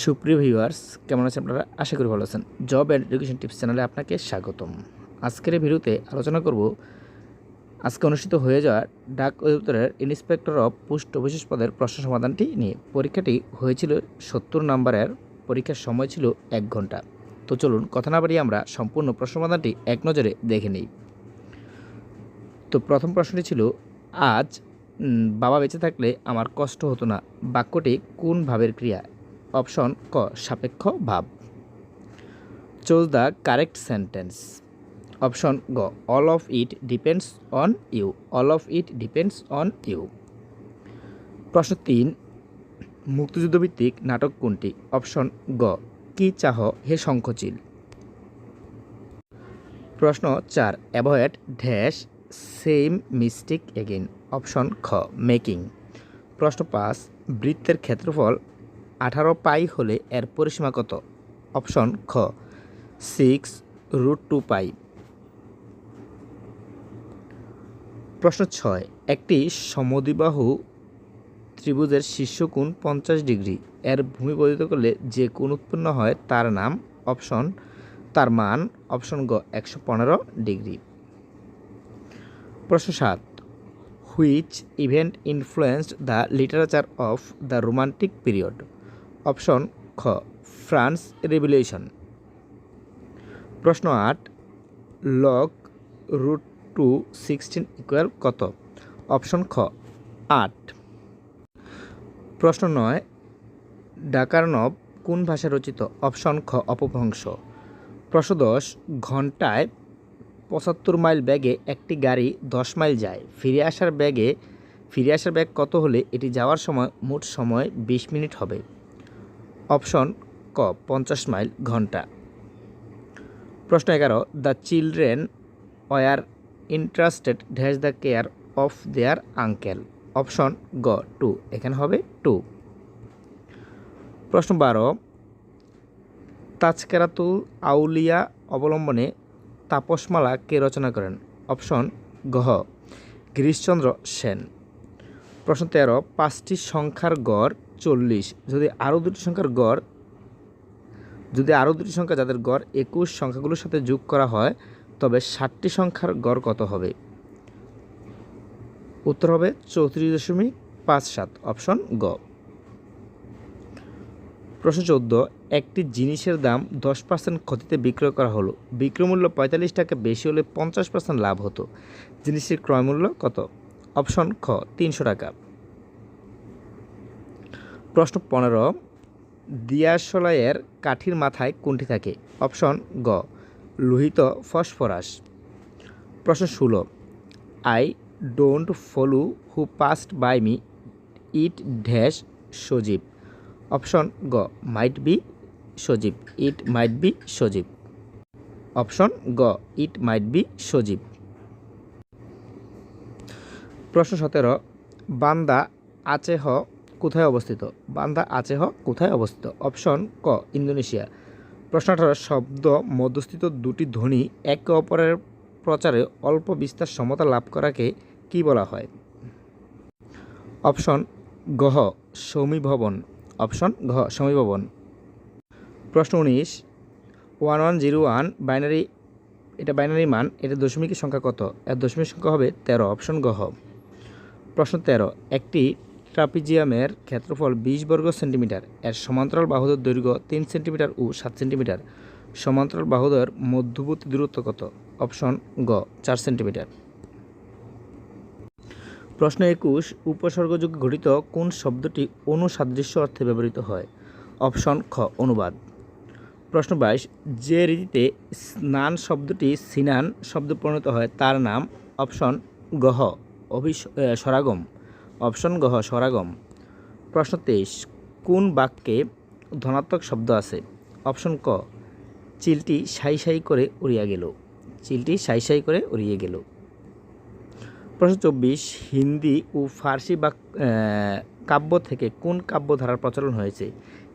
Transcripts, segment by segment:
সুপ্রিয় ভিউয়ার্স, কেমন আছেন আপনারা? আশা করি ভালো আছেন। জব অ্যান্ড এডুকেশন টিপস চ্যানেলে আপনাকে স্বাগতম। আজকের এই ভিডিওতে আলোচনা করব আজকে অনুষ্ঠিত হয়ে যাওয়া ডাক অধিদপ্তরের ইন্সপেক্টর অফ পোস্ট বিশেষ পদের প্রশ্ন সমাধানটি নিয়ে। পরীক্ষাটি হয়েছিল সত্তর নম্বরের, পরীক্ষার সময় ছিল এক ঘণ্টা। তো চলুন, কথা না বাড়িয়ে আমরা সম্পূর্ণ প্রশ্ন সমাধানটি এক নজরে দেখে নিই। তো প্রথম প্রশ্নটি ছিল, আজ বাবা বেঁচে থাকলে আমার কষ্ট হতো না। বাক্যটি কোন ভাবের ক্রিয়া? অপশন ক, সাপেক্ষ ভাব। Choose the correct sentence. Option গ, all of it depends on you. All of it depends on you. প্রশ্ন তিন, মুক্তিযুদ্ধভিত্তিক নাটক কোনটি? অপশন গ, কি চাহ হে শঙ্খচিল। প্রশ্ন চার, avoid, dash, same mistake again option খ, মেকিং। প্রশ্ন পাঁচ, বৃত্তের ক্ষেত্রফল আঠারো পাই হলে এর পরিসীমা কত? অপশন খ সিক্স রুট টু পাই প্রশ্ন ছয়, একটি সমদিবাহু ত্রিভুজের শীর্ষকোণ পঞ্চাশ ডিগ্রি। এর ভূমি বর্ধিত করলে যে কোণ উৎপন্ন হয় তার নাম, অপশন, তার মান, অপশন গ, একশো পনেরো ডিগ্রি। প্রশ্ন সাত which event influenced the literature of the romantic period option খ, ফ্রান্স রেভলিউশন প্রশ্ন আট, log root two sixteen equal কত? অপশন খ, আট। প্রশ্ন নয় ডাকারনব কোন ভাষায় রচিত? অপশন খ, অপভ্রংশ। প্রশ্ন দশ, ঘন্টায় পঁচাত্তর মাইল ব্যাগে একটি গাড়ি দশ মাইল যায়। ফিরে আসার ব্যাগে ফিরে আসার ব্যাগ কত হলে এটি যাওয়ার সময় মোট সময় বিশ মিনিট হবে? অপশন ক, পঞ্চাশ মাইল, ঘণ্টা। প্রশ্ন এগারো, the children were interested dash the care of their uncle. Option গ, টু। এখানে হবে টু। প্রশ্ন বারো, তাজকেরাতুল আউলিয়া অবলম্বনে তাপসমালা কে রচনা করেন? অপশন গহ গিরিশচন্দ্র সেন। প্রশ্ন তেরো, পাঁচটি সংখ্যার গড় চল্লিশ। যদি আরও দুটি সংখ্যার গড়, যদি আরও দুটি সংখ্যা যাদের গড় একুশ সংখ্যাগুলোর সাথে যোগ করা হয়, তবে ষাটটি সংখ্যার গড় কত হবে? উত্তর হবে চৌত্রিশ দশমিক পাঁচ সাত, অপশন গ। প্রশ্ন চোদ্দ, একটি জিনিসের দাম দশ পার্সেন্ট ক্ষতিতে বিক্রয় করা হলো। বিক্রয়মূল্য পঁয়তাল্লিশ টাকা বেশি হলে পঞ্চাশ পার্সেন্ট লাভ হতো। জিনিসটির ক্রয়মূল্য কত? অপশন খ, তিনশো টাকা। প্রশ্ন পনেরো দিয়াশলাইয়ের কাঠির মাথায় কোনটি থাকে? অপশন গ, লোহিত ফসফরাস। প্রশ্ন ষোলো, I don't follow who passed by me, it dash Sajib. Option গ, মাইট বি সজীব, ইট মাইট বি সজীব। অপশন গ, ইট মাইট বি সজীব। প্রশ্ন সতেরো, বান্দা আচেহ কোথায় অবস্থিত? বান্দা আচেহ কোথায় অবস্থিত? অপশন ক, ইন্দোনেশিয়া। প্রশ্ন আঠারো, শব্দ মধ্যস্থিত দুটি ধ্বনি একে অপরের প্রচারে অল্প বিস্তার সমতা লাভ করাকে কি বলা হয়? অপশন গহ সমীভবন। অপশন ঘ, সমীভবন। প্রশ্ন উনিশ, one one zero one binary, এটা বাইনারি মান, এটা দশমিকের সংখ্যা কত? এর দশমিক সংখ্যা হবে তেরো, অপশন গহ প্রশ্ন তেরো, একটি ট্রাপিজিয়ামের ক্ষেত্রফল বিশ বর্গ সেন্টিমিটার। এর সমান্তরাল বাহুদের দৈর্ঘ্য তিন সেন্টিমিটার ও সাত সেন্টিমিটার। সমান্তরাল বাহুদের মধ্যবর্তী দূরত্ব কত? অপশন গ চার সেন্টিমিটার। প্রশ্ন একুশ উপসর্গযোগে ঘটিত কোন শব্দটি অনুসাদৃশ্য অর্থে ব্যবহৃত হয়? অপশন খ অনুবাদ। প্রশ্ন বাইশ যে রীতিতে স্নান শব্দটি সিনান শব্দ পরিণত হয় তার নাম? অপশন গহ অভিস এ, স্বরাগম। অপশন গহ, স্বরাগম। প্রশ্ন তেইশ, কোন বাক্যে ধনাত্মক শব্দ আছে? অপশন ক, চিলটি সাই সাই করে উড়িয়া গেল। চিলটি সাই সাই করে উড়িয়ে গেল। প্রশ্ন চব্বিশ, হিন্দি ও ফার্সি বাক কাব্য থেকে কোন কাব্যধারার প্রচলন হয়েছে?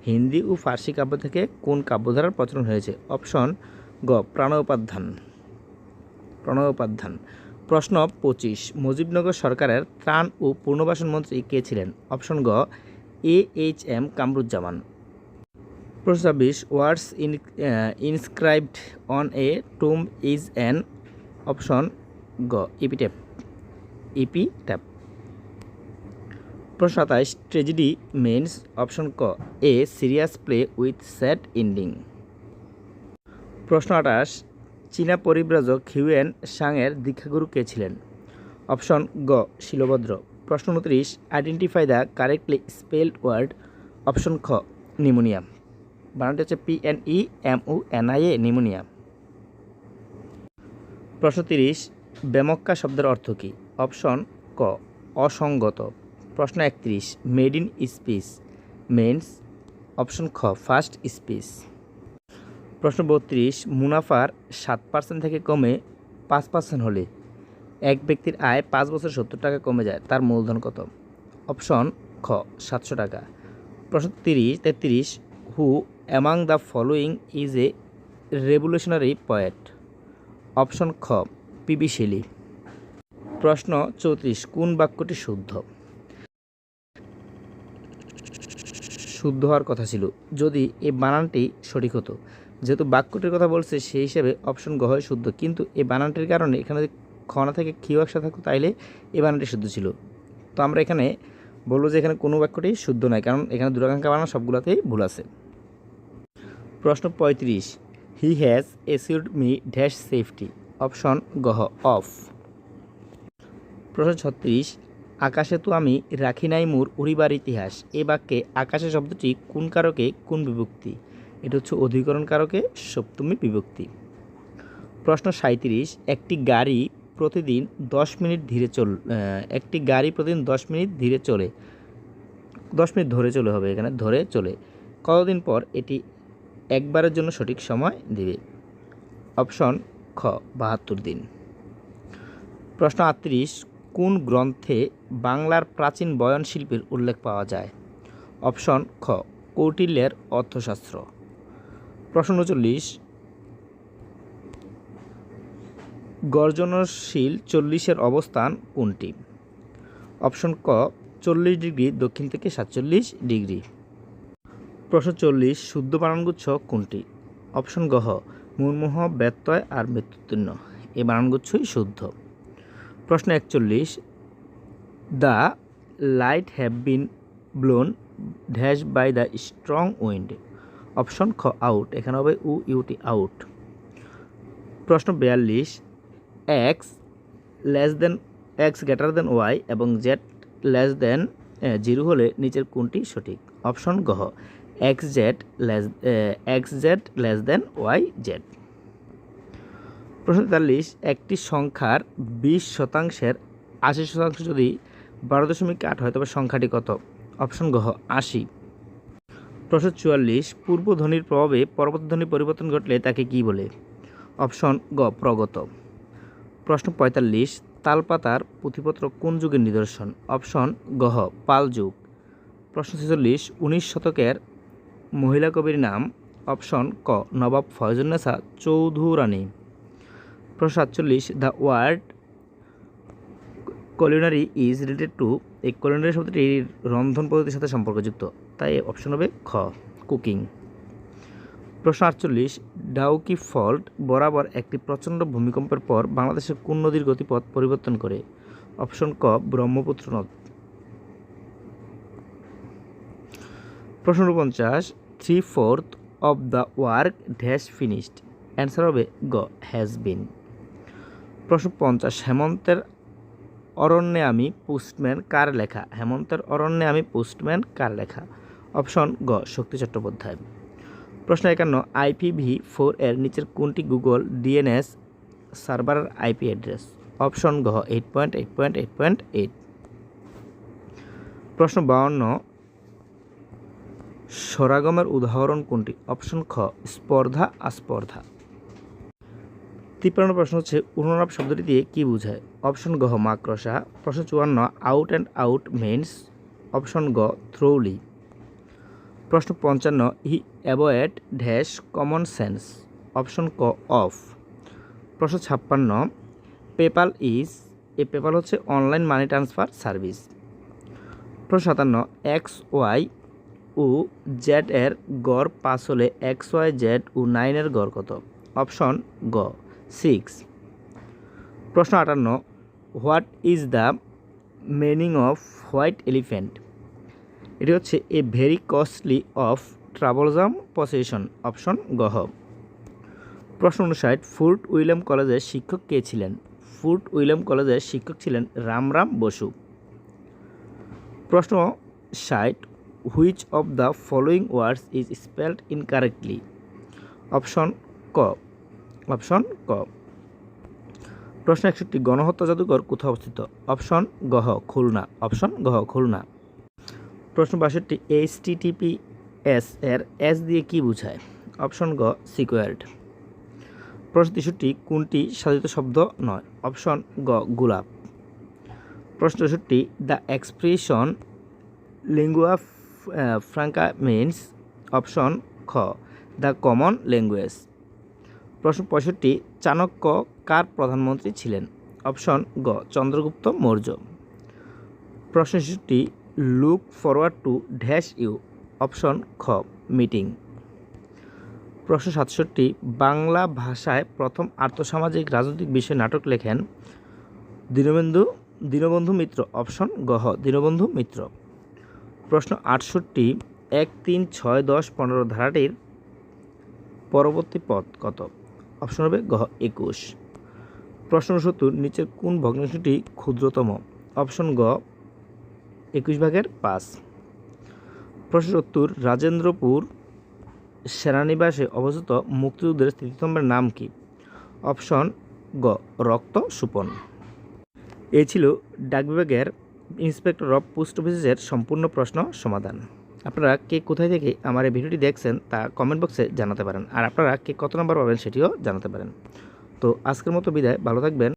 হিন্দি ও ফার্সি কাব্য থেকে কোন কাব্যধারার প্রচলন হয়েছে? অপশন গ, প্রাণোপাধ্যান। প্রণয়োপাধ্যান প্রশ্ন পঁচিশ। মুজিবনগর সরকারের ত্রাণ ও পুনর্বাসন মন্ত্রী কে ছিলেন? অপশন গ এ এইচ এম কামরুজ্জামান। প্রশ্ন ছাব্বিশ, words in inscribed on a tomb is an option গ ইপিটেপ ইপি ট্যাপ প্রশ্ন সাতাইশ ট্রেজেডি মেন্স অপশন ক a serious play with sad ending প্রশ্ন আঠাশ চীনা পরিব্রাজক হিউয়েন সাংয়ের দীক্ষাগুরু কে ছিলেন? অপশন গ, শিলভদ্র। প্রশ্ন উনত্রিশ identify the correctly spelled word option খ, নিমোনিয়া। বানানটি হচ্ছে P N E M O N I A pneumonia. প্রশ্ন তিরিশ বেমক্কা শব্দের অর্থ কী? অপশন ক, অসঙ্গত। প্রশ্ন একত্রিশ maiden speech means option খ ফার্স্ট স্পিচ প্রশ্ন বত্রিশ, মুনাফার সাত পার্সেন্ট থেকে কমে পাঁচ পার্সেন্ট হলে এক ব্যক্তির আয় পাঁচ বছর সত্তর টাকা কমে যায়, তার মূলধন কত? অপশন খ, সাতশো টাকা। প্রশ্ন তিরিশ, তেত্রিশ who among the following is a revolutionary poet option খ পিবি শেলি প্রশ্ন চৌত্রিশ, কোন বাক্যটি শুদ্ধ? শুদ্ধ হওয়ার কথা ছিল, যদি এই বানানটি সঠিক হতো যেহেতু বাক্যটির কথা বলছে, সেই হিসেবে অপশন গ হয় শুদ্ধ। কিন্তু এই বানানটির কারণে এখানে খনা থেকে, খিও একসাথে থাকতো, তাইলে এই বানানটি শুদ্ধ ছিল। তো আমরা এখানে বলব যে এখানে কোনো বাক্যটি শুদ্ধ নয়, কারণ এখানে দুরাকাঙ্ক্ষা বানান সবগুলোতেই ভুল আছে। প্রশ্ন পঁয়ত্রিশ, he has assured me dash safety. Option গহ অফ। প্রশ্ন ছত্রিশ, আকাশে তো আমি রাখি নাই মোর উড়িবার ইতিহাস। এ বাক্যে আকাশে শব্দটি কোন কারকে কোন বিভক্তি? এটা হচ্ছে অধিকরণ কারকে সপ্তমী বিভক্তি। প্রশ্ন সাঁত্রিশ একটি গাড়ি প্রতিদিন দশ মিনিট ধীরে চল একটি গাড়ি প্রতিদিন দশ মিনিট ধীরে চলে, দশ মিনিট ধরে চলে হবে এখানে, ধরে চলে। কতদিন পর এটি একবারের জন্য সঠিক সময় দেবে? অপশন খ, বাহাত্তর দিন। প্রশ্ন আটত্রিশ, কোন গ্রন্থে বাংলার প্রাচীন বয়ন শিল্পের উল্লেখ পাওয়া যায়? অপশন খ, কৌটিল্যের অর্থশাস্ত্র। প্রশ্ন উনচল্লিশ গর্জনশীল চল্লিশের অবস্থান কোনটি? অপশন ক, চল্লিশ ডিগ্রি, দক্ষিণ থেকে সাতচল্লিশ ডিগ্রি। প্রশ্ন চল্লিশ, শুদ্ধ বানানগুচ্ছ কোনটি? অপশন গহ মুর্মুহ ব্যত্যয় আর মৃত্যুতীর্ণ এই বানানগুচ্ছই শুদ্ধ। প্রশ্ন একচল্লিশ, the light have been blown, dash by the strong wind. Option খ আউট এখানে হবে উ ইউটি আউট প্রশ্ন বিয়াল্লিশ x less than x greater than y এবং জেড লেস দেন জিরো হলে নিচের কোনটি সঠিক? অপশন গহ x z less x z less than y z প্রশ্ন তেতাল্লিশ, একটি সংখ্যার বিশ শতাংশের আশি শতাংশ যদি বারো দশমিক আট হয়, তবে সংখ্যাটি কত? অপশন গহ আশি। প্রশ্ন চুয়াল্লিশ পূর্বধ্বনির প্রভাবে পরবর্তী পরিবর্তন ঘটলে তাকে কি বলে? অপশন গ, প্রগত। প্রশ্ন পঁয়তাল্লিশ, তালপাতার পুঁথিপত্র কোন যুগের নিদর্শন? অপশন গহ পাল যুগ। প্রশ্ন ছেচল্লিশ, উনিশ শতকের মহিলা কবির নাম? অপশন ক, নবাব ফয়জুন্নেসা চৌধুরানী। প্রশ্ন সাতচল্লিশ, the word culinary is related to এই কুলিনারি শব্দটি রন্ধন পদ্ধতির সাথে সম্পর্কযুক্ত। তাই অপশন হবে খ কুকিং প্রশ্ন আটচল্লিশ, ডাউকি ফল্ট বরাবর একটি প্রচণ্ড ভূমিকম্পের পর বাংলাদেশের কোন নদীর গতিপথ পরিবর্তন করে? অপশন ক, ব্রহ্মপুত্র নদ। প্রশ্ন পঞ্চাশ three fourth of the work dash finished answer হবে গ হ্যাজ বিন প্রশ্ন পঞ্চাশ, হেমন্তের অরণ্যে আমি পোস্টম্যান কার লেখা? হেমন্তের অরণ্যে আমি পোস্টম্যান কার লেখা? অপশন গ, শক্তি চট্টোপাধ্যায়। প্রশ্ন একান্ন আইপিভি ফোর এর নিচের কোনটি গুগল ডিএনএস সার্ভারের আইপি অ্যাড্রেস? অপশন গ eight point eight point eight point, eight. প্রশ্ন বাউন্ন স্বরাগমের উদাহরণ কোনটি? অপশন খ, স্পর্ধা, আস্পর্ধা। তিপ্পান্ন প্রশ্ন হচ্ছে অনুনাপ শব্দটি দিয়ে কী বোঝায়? অপশন গহ মাক্রসা প্রশ্ন চুয়ান্ন out and out means option গ থ্রোলি প্রশ্ন পঞ্চান্ন he avoid dash common sense option ক অফ প্রশ্ন ছাপ্পান্ন পেপাল ইজ এ পেপাল হচ্ছে অনলাইন মানি ট্রান্সফার সার্ভিস প্রশ্ন সাতান্ন এক্স ওয়াই ও জেড এর গড় পাঁচ হলে এক্স ওয়াই জেড ও নাইনের গড় কত? অপশন গ সিক্স প্রশ্ন আটান্ন what is the meaning of white elephant? এটি হচ্ছে a very costly of troublesome possession, option গহ প্রশ্ন অনুসার ফুর্ট উইলিয়াম কলেজের শিক্ষক কে ছিলেন? ফুর্ট উইলিয়াম কলেজের শিক্ষক ছিলেন রামরাম বসু। প্রশ্ন ষাট which of the following words is spelled incorrectly? Option ক। অপশন ক। প্রশ্ন একষট্টি, গণহত্যা জাদুঘর কোথায় অবস্থিত? অপশন, গহ, খুলনা। অপশন, গহ, খুলনা। প্রশ্ন বাষট্টি, এইচ টিটিপি এস এর এস দিয়ে কি বোঝায়? অপশন, গ সিকোয়ার্ড প্রশ্ন তেষট্টি, কোনটি সাধিত শব্দ নয়? অপশন, গ, গোলাপ। প্রশ্ন চৌষট্টি, the expression lingua franca means. Option, খ, দ্য কমন ল্যাঙ্গুয়েজ। প্রশ্ন পঁয়ষট্টি, চাণক্য কার প্রধানমন্ত্রী ছিলেন? অপশন গ, চন্দ্রগুপ্ত মৌর্য। প্রশ্ন ছেষট্টি look forward to dash you option খ মিটিং প্রশ্ন সাতষট্টি, বাংলা ভাষায় প্রথম আর্থসামাজিক রাজনৈতিক বিষয়ে নাটক লেখেন দীনবন্ধু দীনবন্ধু মিত্র। অপশন গহ দীনবন্ধু মিত্র। প্রশ্ন আটষট্টি, এক তিন ছয় দশ পনেরো ধারাটির পরবর্তী পদ কত? অপশন হবে গহ একুশ। প্রশ্ন সত্তর, নিচের কোন ভগ্নাংশটি ক্ষুদ্রতম? অপশন গ, একুশ ভাগের পাঁচ। প্রশ্ন সত্তর, রাজেন্দ্রপুর সেনানিবাসে অবস্থিত মুক্তিযুদ্ধের স্মৃতিস্তম্ভের নাম কি? অপশন গ, রক্ত সুপন। এই ছিল ডাক বিভাগের ইন্সপেক্টর অফ পোস্ট অফিসের সম্পূর্ণ প্রশ্ন সমাধান। আপনারা কে কোথায় থেকে আমার এই ভিডিওটি দেখছেন তা কমেন্ট বক্সে জানাতে পারেন। আর আপনারা কে কত নম্বর পাবেন সেটিও জানাতে পারেন। তো আজকের মতো বিদায় ভালো থাকবেন।